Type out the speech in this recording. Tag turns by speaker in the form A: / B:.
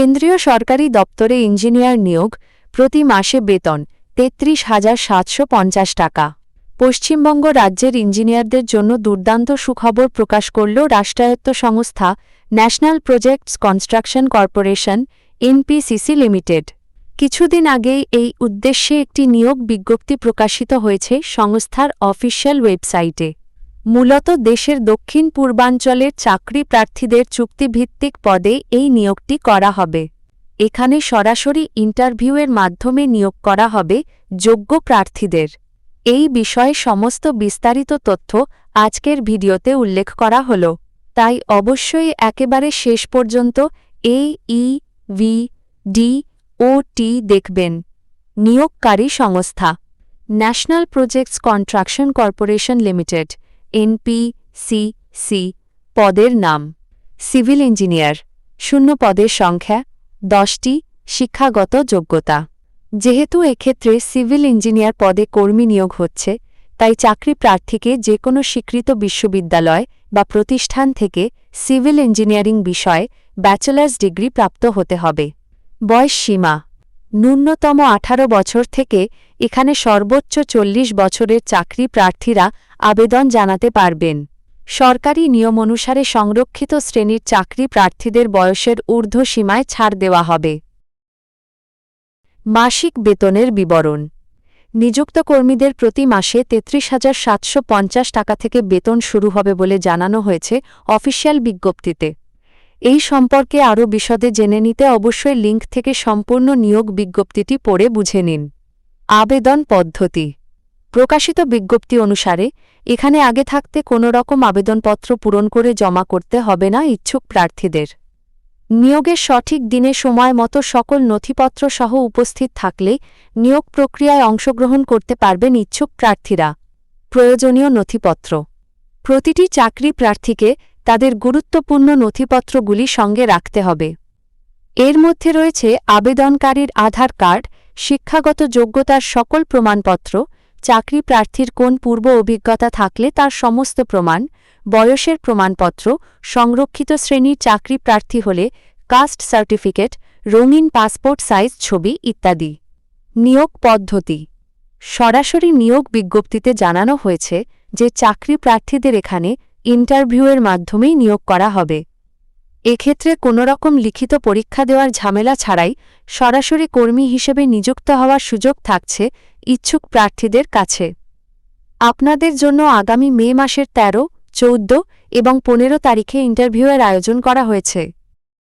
A: কেন্দ্রীয় সরকারি দপ্তরে ইঞ্জিনিয়ার নিয়োগ, প্রতি মাসে বেতন, তেত্রিশ হাজার সাতশো পঞ্চাশ টাকা। পশ্চিমবঙ্গ রাজ্যের ইঞ্জিনিয়ারদের জন্য দুর্দান্ত সুখবর প্রকাশ করল রাষ্ট্রায়ত্ত সংস্থা national projects construction corporation, NPCC limited. কিছুদিন আগেই এই উদ্দেশ্যে একটি নিয়োগ বিজ্ঞপ্তি প্রকাশিত হয়েছে সংস্থার অফিসিয়াল ওয়েবসাইটে। মূলত দেশের দক্ষিণ পূর্বাঞ্চলের চাকরি প্রার্থীদের চুক্তিভিত্তিক পদে এই নিয়োগটি করা হবে। এখানে সরাসরি ইন্টারভিউয়ের মাধ্যমে নিয়োগ করা হবে যোগ্য প্রার্থীদের। এই বিষয়ে সমস্ত বিস্তারিত তথ্য আজকের ভিডিওতে উল্লেখ করা হল। তাই অবশ্যই একেবারে শেষ পর্যন্ত এ ই ভি ডি ও টি দেখবেন। নিয়োগকারী সংস্থা। National projects construction corporation limited. NPCC পদের নাম। সিভিল ইঞ্জিনিয়ার, শূন্য পদের সংখ্যা, দশটি শিক্ষাগত যোগ্যতা। যেহেতু এক্ষেত্রে সিভিল ইঞ্জিনিয়ার পদে কর্মী নিয়োগ হচ্ছে, তাই চাকরি প্রার্থীকে যে কোনো স্বীকৃত বিশ্ববিদ্যালয় বা প্রতিষ্ঠান থেকে সিভিল ইঞ্জিনিয়ারিং বিষয়ে ব্যাচেলার্স ডিগ্রি প্রাপ্ত হতে হবে। বয়স সীমা ন্যূনতম আঠারো বছর থেকে এখানে সর্বোচ্চ চল্লিশ বছরের চাকরি প্রার্থীরা আবেদন জানাতে পারবেন। সরকারি নিয়ম অনুসারে সংরক্ষিত শ্রেণির চাকরি প্রার্থীদের বয়সের ঊর্ধ্বসীমায় ছাড় দেওয়া হবে। মাসিক বেতনের বিবরণ। নিযুক্ত কর্মীদের প্রতি মাসে তেত্রিশ হাজার সাতশো টাকা থেকে বেতন শুরু হবে বলে জানানো হয়েছে অফিসিয়াল বিজ্ঞপ্তিতে। এই সম্পর্কে আরও বিশদে জেনে নিতে অবশ্যই লিঙ্ক থেকে সম্পূর্ণ নিয়োগ বিজ্ঞপ্তিটি পড়ে বুঝে নিন। আবেদন পদ্ধতি। প্রকাশিত বিজ্ঞপ্তি অনুসারে, এখানে আগে থাকতে কোনো রকম আবেদনপত্র পূরণ করে জমা করতে হবে না ইচ্ছুক প্রার্থীদের। নিয়োগের সঠিক দিনে সময় মতো সকল নথিপত্র সহ উপস্থিত থাকলে নিয়োগ প্রক্রিয়ায় অংশগ্রহণ করতে পারবেন ইচ্ছুক প্রার্থীরা। প্রয়োজনীয় নথিপত্র। প্রতিটি চাকরি প্রার্থীকে তাদের গুরুত্বপূর্ণ নথিপত্রগুলি সঙ্গে রাখতে হবে। এর মধ্যে রয়েছে আবেদনকারীর আধার কার্ড, শিক্ষাগত যোগ্যতার সকল প্রমাণপত্র, চাকরি প্রার্থীর কোন পূর্ব অভিজ্ঞতা থাকলে তার সমস্ত প্রমাণ, বয়সের প্রমাণপত্র, সংরক্ষিত শ্রেণির চাকরি প্রার্থী হলে কাস্ট সার্টিফিকেট, রঙিন পাসপোর্ট সাইজ ছবি ইত্যাদি। নিয়োগ পদ্ধতি। সরাসরি নিয়োগ বিজ্ঞপ্তিতে জানানো হয়েছে যে চাকরি প্রার্থীদের এখানে ইন্টারভিউয়ের মাধ্যমেই নিয়োগ করা হবে। এক্ষেত্রে কোনোরকম লিখিত পরীক্ষা দেওয়ার ঝামেলা ছাড়াই সরাসরি কর্মী হিসেবে নিযুক্ত হওয়ার সুযোগ থাকছে ইচ্ছুক প্রার্থীদের কাছে। আপনাদের জন্য আগামী মে মাসের ১৩ চৌদ্দ এবং পনেরো তারিখে ইন্টারভিউয়ের আয়োজন করা হয়েছে।